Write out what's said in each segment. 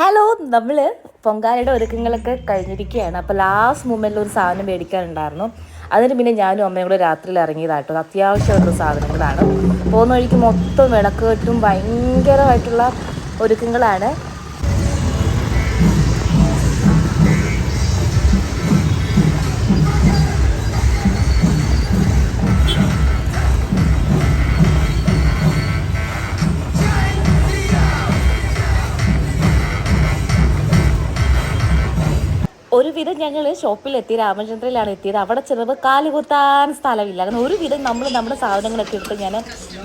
Hello നമ്മൾ പൊങ്കാലയുടെ ഒരുക്കങ്ങളൊക്കെ കഴിഞ്ഞിരിക്കുകയാണ്. അപ്പോൾ ലാസ്റ്റ് മൂമെന്റിൽ ഒരു സാധനം മേടിക്കാനുണ്ടായിരുന്നു. അതിന് പിന്നെ ഞാനും അമ്മയും കൂടെ രാത്രിയിൽ ഇറങ്ങിയതായിട്ടോ അത്യാവശ്യമായിട്ടുള്ള സാധനങ്ങളാണ്. പോകുന്ന വഴിക്ക് മൊത്തം വിളക്ക് കെട്ടും ഭയങ്കരമായിട്ടുള്ള ഒരുക്കങ്ങളാണ്. ഒരുവിധം ഞങ്ങൾ ഷോപ്പിലെത്തി രാമചന്ദ്രയിലാണ് എത്തിയത്. അവിടെ ചെന്നപ്പോൾ കാലുകുത്താൻ സ്ഥലമില്ല. അങ്ങനെ ഒരുവിധം നമ്മൾ നമ്മുടെ സാധനങ്ങളൊക്കെ എടുത്ത് ഞാൻ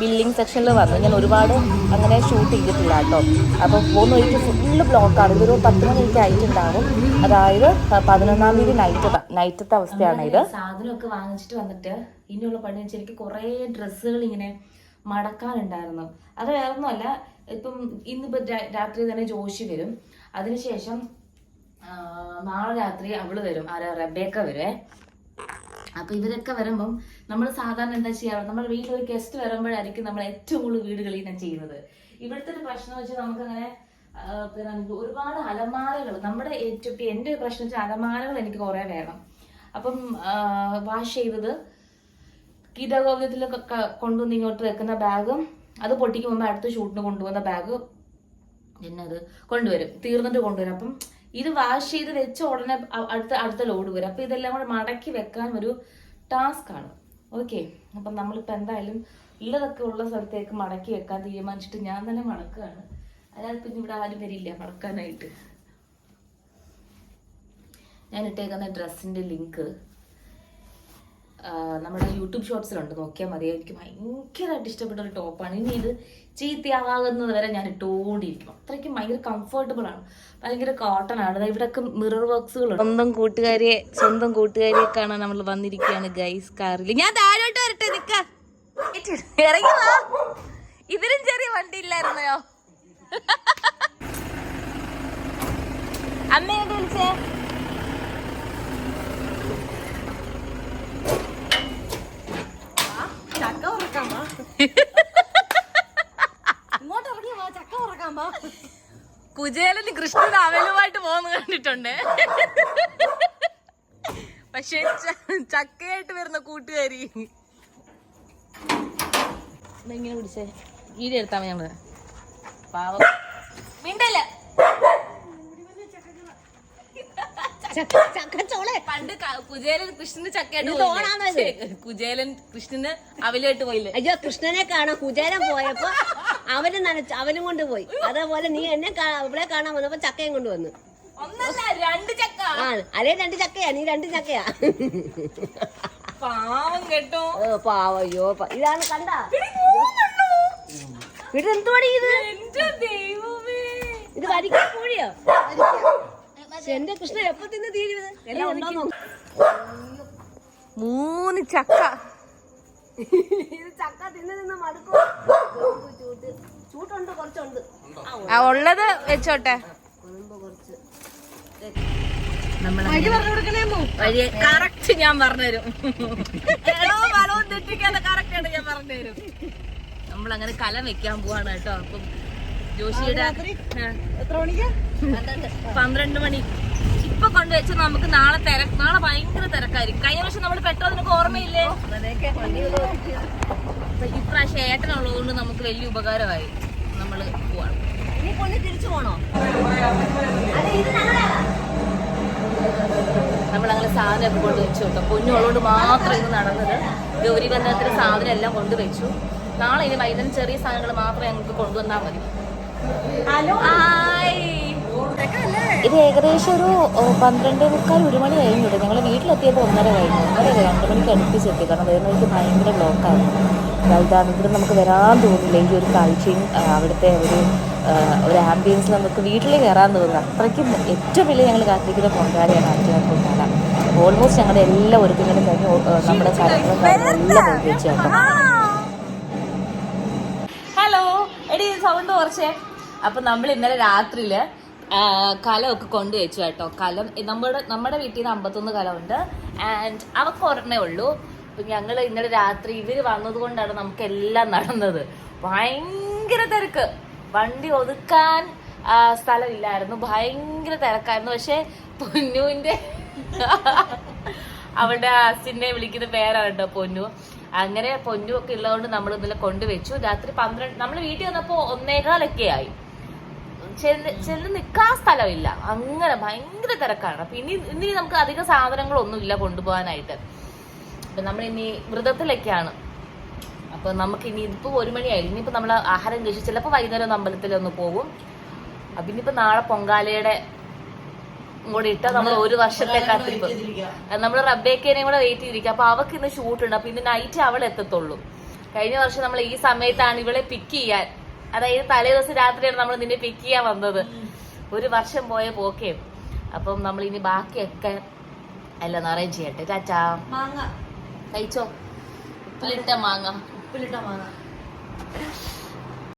ബില്ലിംഗ് സെക്ഷനിൽ വന്നു. ഞാൻ ഒരുപാട് അങ്ങനെ ഷൂട്ട് ചെയ്തിട്ടില്ല കേട്ടോ. അപ്പോൾ പോകുന്ന വഴിക്ക് ഫുള്ള് ബ്ലോക്കാണ് ഇതൊരു പത്ത് മണിയൊക്കെ ആയിട്ടുണ്ടാവും. അതായത് പതിനൊന്നാം തീയതി നൈറ്റ് നൈറ്റത്തെ അവസ്ഥയാണ് ഇത്. സാധനമൊക്കെ വാങ്ങിച്ചിട്ട് വന്നിട്ട് ഇനിയുള്ള പണി വെച്ചാൽ എനിക്ക് കുറേ ഡ്രസ്സുകൾ ഇങ്ങനെ മടക്കാനുണ്ടായിരുന്നു. അത് വേറൊന്നുമല്ല. ഇപ്പം ഇന്നിപ്പോൾ രാത്രി തന്നെ ജോഷി വരും. അതിനുശേഷം നാളെ രാത്രി അവൾ വരും. ആരാ? റബേക്ക വരുവേ അപ്പൊ ഇവരൊക്കെ വരുമ്പം നമ്മൾ സാധാരണ എന്താ ചെയ്യാറ്? നമ്മൾ വീട്ടിൽ ഒരു ഗസ്റ്റ് വരുമ്പോഴായിരിക്കും നമ്മൾ ഏറ്റവും കൂടുതൽ വീട് ക്ലീൻ ചെയ്യുന്നത്. ഇവിടുത്തെ ഒരു പ്രശ്നം വെച്ചാൽ നമുക്കങ്ങനെ പിന്നെ ഒരുപാട് അലമാരകൾ നമ്മുടെ ഏറ്റവും എന്റെ ഒരു പ്രശ്നം വെച്ചാൽ അലമാരകൾ എനിക്ക് കുറെ വേണം. അപ്പം വാഷ് ചെയ്തത് ക- കൊണ്ടുവന്ന് ഇങ്ങോട്ട് വെക്കുന്ന ബാഗും അത് പൊട്ടിക്കുമ്പോൾ അടുത്ത ഷൂട്ടിന് കൊണ്ടുവന്ന ബാഗ് പിന്നെ അത് കൊണ്ടുവരും. തീർന്നിട്ട് കൊണ്ടുവരും. അപ്പം ഇത് വാഷ് ചെയ്ത് വെച്ച ഉടനെ അടുത്ത അടുത്ത ലോഡ് വരും. അപ്പൊ ഇതെല്ലാം കൂടെ മടക്കി വെക്കാൻ ഒരു ടാസ്ക് ആണ്. ഓക്കെ അപ്പം നമ്മളിപ്പോൾ എന്തായാലും ഉള്ളതൊക്കെ ഉള്ള സ്ഥലത്തേക്ക് മടക്കി വെക്കാൻ തീരുമാനിച്ചിട്ട് ഞാൻ തന്നെ മടക്കുകയാണ്. അതായത് പിന്നെ ഇവിടെ ആരും വരില്ല മടക്കാനായിട്ട്. ഞാൻ ഇട്ടേക്കുന്ന ഡ്രസ്സിന്റെ ലിങ്ക് നമ്മുടെ യൂട്യൂബ് ഷോർട്സിലുണ്ട് നോക്കിയാൽ മതി. എനിക്ക് ഭയങ്കരമായിട്ട് ഇഷ്ടപ്പെട്ട ഒരു ടോപ്പാണ് ഇനി ഇത് ചീത്തയാകുന്നത് വരെ ഞാൻ ഇട്ടുകൊണ്ടിരിക്കും അത്രയ്ക്കും ഭയങ്കര കംഫർട്ടബിൾ ആണ്. ഭയങ്കര കോട്ടൺ ആണ്. ഇവിടെയൊക്കെ മിറർ വർക്ക്സുകൾ സ്വന്തം കൂട്ടുകാരിയെ സ്വന്തം കൂട്ടുകാരിയെ കാണാൻ നമ്മൾ വന്നിരിക്കുകയാണ് ഗൈസ് കാറിൽ ഞാൻ താഴോട്ട് വരട്ടെ ഇറങ്ങി ഇതിലും ചെറിയ വണ്ടി ഇല്ലായിരുന്നോ? അമ്മയോട് വിളിച്ചേ ചക്ക ഉറക്കാൻ വാ ഇങ്ങോട്ട് ഇറങ്ങി വാ ചക്ക ഉറക്കാൻ വാ കുചേലന് കൃഷ്ണൻ അവലുമായിട്ട് പോകുന്ന കണ്ടിട്ടുണ്ട്. പക്ഷെ ചക്കയായിട്ട് വരുന്ന കൂട്ടുകാരി. ഇങ്ങനെ പിടിച്ചേ? ഈടി എടുത്താ ഞങ്ങൾ പാവം. മിണ്ടല്ല? പണ്ട് കുചേലൻ കൃഷ്ണന് ചക്കയായിട്ട് കുചേലൻ കൃഷ്ണന് അവലുമായിട്ട് പോയില്ലേ? അയ്യോ കൃഷ്ണനെ കാണാൻ കുജേലൻ പോയപ്പോ അവന് നനച്ചു അവനും കൊണ്ട് പോയി. അതേപോലെ നീ എന്നെ ഇവിടെ കാണാൻ വന്നപ്പോ ചക്കയും കൊണ്ട് വന്നു. രണ്ട് ചക്ക. ആ അല്ലേ രണ്ട് ചക്കയാ? നീ രണ്ട് ചക്കയാ. പാവം കേട്ടോ. പാവയ്യോ ഇതാണ് കണ്ട. ഇവിടെ എന്തുവാടി ഇത്? ഇത് വരിക്കാൻ കോഴിയോ? എന്റെ കൃഷ്ണൻ എപ്പോ തിന്ന് തീരുന്നത്? എല്ലാം ഉണ്ടോ നോക്ക്. മൂന്ന് ചക്ക. ഇത് ചക്ക തിന്ന് തിന്ന് മടുക്കും. ചൂട്ട്. ചൂട്ടുണ്ട് കുറച്ചുണ്ട്. ആ ഉള്ളത് വെച്ചോട്ടെ. കുഴമ്പ് കുറച്ച്. വഴി കറക്റ്റ് ഞാൻ പറഞ്ഞുതരും. തെറ്റിക്കാതെ കറക്റ്റ് ആണ് ഞാൻ പറഞ്ഞുതരും. അങ്ങനെ കലം വെക്കാൻ പോവാണ് കേട്ടോ. അപ്പം ജോഷിയുടെ എത്ര മണിക്കാ? പന്ത്രണ്ട്. മണി. ഇപ്പൊ കൊണ്ടുവച്ച നമുക്ക് നാളെ തിരക്ക്. നാളെ ഭയങ്കര തിരക്കായിരിക്കും. കഴിഞ്ഞ വർഷം നമ്മൾ പെട്ടോ നിനക്ക് ഓർമ്മയില്ലേ? ഇപ്രാവശ്യം ഏട്ടനുള്ളതുകൊണ്ട് നമുക്ക് വലിയ ഉപകാരമായി നമ്മൾ പോവാണ്. തിരിച്ചു പോണോ? നമ്മളങ്ങനെ സാധനമൊക്കെ കൊണ്ട് വെച്ചു കേട്ടോ. പൊന്നുള്ളതുകൊണ്ട് മാത്രം ഇത് നടന്നത്. ഗൗരി ബന്ധനത്തിന് സാധനം എല്ലാം കൊണ്ടുവച്ചു നാളെ ഇനി വൈകുന്നേരം ചെറിയ സാധനങ്ങൾ മാത്രമേ ഞങ്ങൾക്ക് കൊണ്ടുവന്നാൽ മതി. ഇത് ഏകദേശം ഒരു പന്ത്രണ്ട് മുക്കാൽ ഒരു മണി കഴിഞ്ഞിട്ട് ഞങ്ങൾ വീട്ടിലെത്തിയപ്പോൾ ഒന്നര കഴിഞ്ഞു. ഒന്നര രണ്ട് മണിക്ക് അടുപ്പിച്ചെത്തി കാരണം വരുന്നവർക്ക് ഭയങ്കര ബ്ലോക്കായിരുന്നു ഇതാണ് ഇവിടെ നമുക്ക് വരാൻ തോന്നില്ല. ഈ ഒരു കാഴ്ചയും അവിടുത്തെ ഒരു ഒരു ആംബിയൻസ് നമുക്ക് വീട്ടിൽ കയറാൻ തോന്നുന്നു. അത്രയ്ക്കും ഏറ്റവും വലിയ ഞങ്ങൾ കാത്തിരിക്കുന്ന പൊങ്കാലയാണ് ആറ്റുകാൽ പൊങ്കാല. ഓൾമോസ്റ്റ് ഞങ്ങളുടെ എല്ലാ ഒരുക്കങ്ങളും കഴിഞ്ഞ് നമ്മുടെ കാര്യങ്ങളും എല്ലാം കേട്ടോ. ഹലോ. എടി സൗണ്ട് കുറച്ചേ. അപ്പൊ നമ്മൾ ഇന്നലെ രാത്രിയിൽ ആ, കലമൊക്കെ കൊണ്ടുവച്ചു കേട്ടോ. കലം നമ്മുടെ നമ്മുടെ വീട്ടിൽ നിന്ന് അമ്പത്തൊന്ന് കലമുണ്ട്. ആൻഡ് അവ ഒരെണ്ണേ ഉള്ളൂ. അപ്പൊ ഞങ്ങൾ ഇന്നലെ രാത്രി ഇവർ വന്നത് കൊണ്ടാണ് നമുക്ക് എല്ലാം നടന്നത്. ഭയങ്കര തിരക്ക്. വണ്ടി ഒതുക്കാൻ സ്ഥലം സ്ഥലമില്ലായിരുന്നു. ഭയങ്കര തിരക്കായിരുന്നു. പക്ഷെ പൊന്നുവിന്റെ അവളുടെ അസിനെ വിളിക്കുന്ന പേരാണ് പൊന്നു. അങ്ങനെ പൊന്നു ഒക്കെ ഉള്ളതുകൊണ്ട് നമ്മൾ ഇന്നലെ കൊണ്ടുവച്ചു രാത്രി പന്ത്രണ്ട് നമ്മൾ വീട്ടിൽ വന്നപ്പോ ഒന്നേകാലൊക്കെ ആയി. ചെന്ന് ചെന്ന് നിൽക്കാൻ സ്ഥലമില്ല. അങ്ങനെ ഭയങ്കര തിരക്കാണ്. അപ്പൊ ഇനി ഇനി നമുക്ക് അധികം സാധനങ്ങളൊന്നും ഇല്ല കൊണ്ടുപോകാനായിട്ട്. അപ്പൊ നമ്മൾ ഇനി വ്രതത്തിലൊക്കെയാണ്. അപ്പൊ നമുക്ക് ഇനി ഇതിപ്പോ ഒരു മണിയായി. ഇനിയിപ്പോ നമ്മൾ ആഹാരം കഴിച്ച് ചിലപ്പോൾ വൈകുന്നേരം ഒന്ന് അമ്പലത്തിലൊന്ന് പോകും. അപ്പൊ ഇനിയിപ്പോ നാളെ പൊങ്കാലയുടെ കൂടെ ഇട്ട നമ്മൾ ഒരു വർഷത്തെ കാത്തിരിപ്പ് നമ്മൾ റബ്ബേക്കേനെയും കൂടെ വെയിറ്റ് ചെയ്തിരിക്കും. അപ്പൊ അവക്ക് ഇന്ന് ഷൂട്ട് ഉണ്ട് അപ്പൊ ഇന്ന് നൈറ്റ് അവൾ എത്തത്തുള്ളൂ. കഴിഞ്ഞ വർഷം നമ്മൾ ഈ സമയത്താണ് ഇവളെ പിക്ക് ചെയ്യാൻ. അതായത് തലേ ദിവസം രാത്രിയാണ് നമ്മൾ നിന്നെ പിക്ക് ചെയ്യാൻ വന്നത്. ഒരു വർഷം പോയ പോക്കേ അപ്പം നമ്മൾ ഇനി ബാക്കിയൊക്കെ എല്ലാം അറേഞ്ച് ചെയ്യട്ടെ. ചാച്ചാ മാങ്ങ. കഴിച്ചോ? ഉപ്പിലിട്ട മാങ്ങ. ഉപ്പിലിട്ട മാങ്ങ.